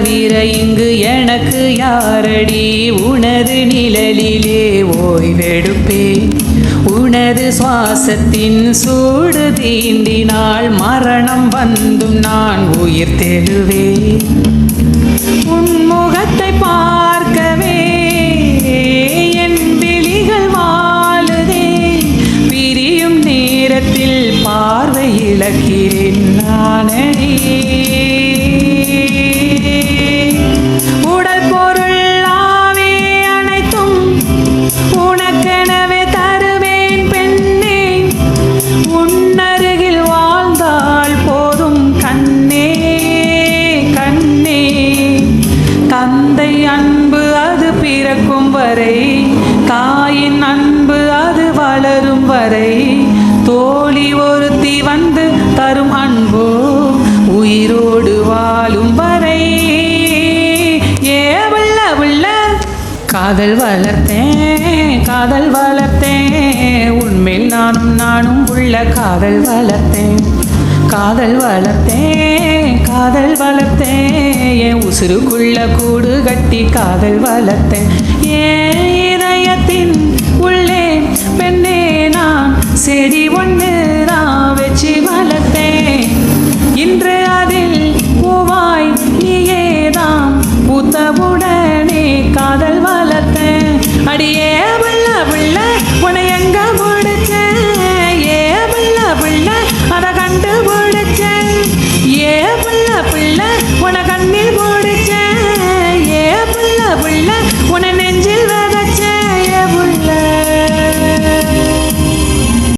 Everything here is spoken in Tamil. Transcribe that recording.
தவிர இங்கு எனக்கு யாரடி? உனது நிழலிலே ஓய்வெடுப்பேன் உனது சுவாசத்தின் சூடு தீண்டினால் மரணம் வந்தும் நான் உயிர் தெழுவேன் உன்முகத்தை பார்க்கவே என் விழிகள் வாழுதே. பிரியும் நேரத்தில் பார்வை இழக்கிறேன் நானடி. தந்தை அன்பு அது பிறக்கும் வரை தாயின் அன்பு அது வளரும் வரை தோழி ஒருத்தி வந்து தரும் அன்போ உயிரோடு வாழும் வரை. ஏ உள்ள உள்ள காதல் வளர்த்தேன் காதல் வளர்த்தேன். உண்மையில் நானும் நானும் உள்ள காதல் வளர்த்தேன். காதல் வளர்த்தேன் காதல் வளர்த்தேன். என் உசுருக்குள்ள கூடு கட்டி காதல் வளர்த்தேன்? ஏன் இதயத்தின் உள்ளே பெண்ணே நான் செடி ஒன்று நான் வச்சு வளர்த்தேன். இன்று அதில் பூவாய் நீயே தான் பூத்தவுடனே காதல் வளர்த்தேன். அடியே பிள்ள பிள்ள உன எங்க பிடிச்சேன் ஏ பிள்ள அதை கண்டு பிடிச்சேன் ஏ பிள்ள பிள்ளை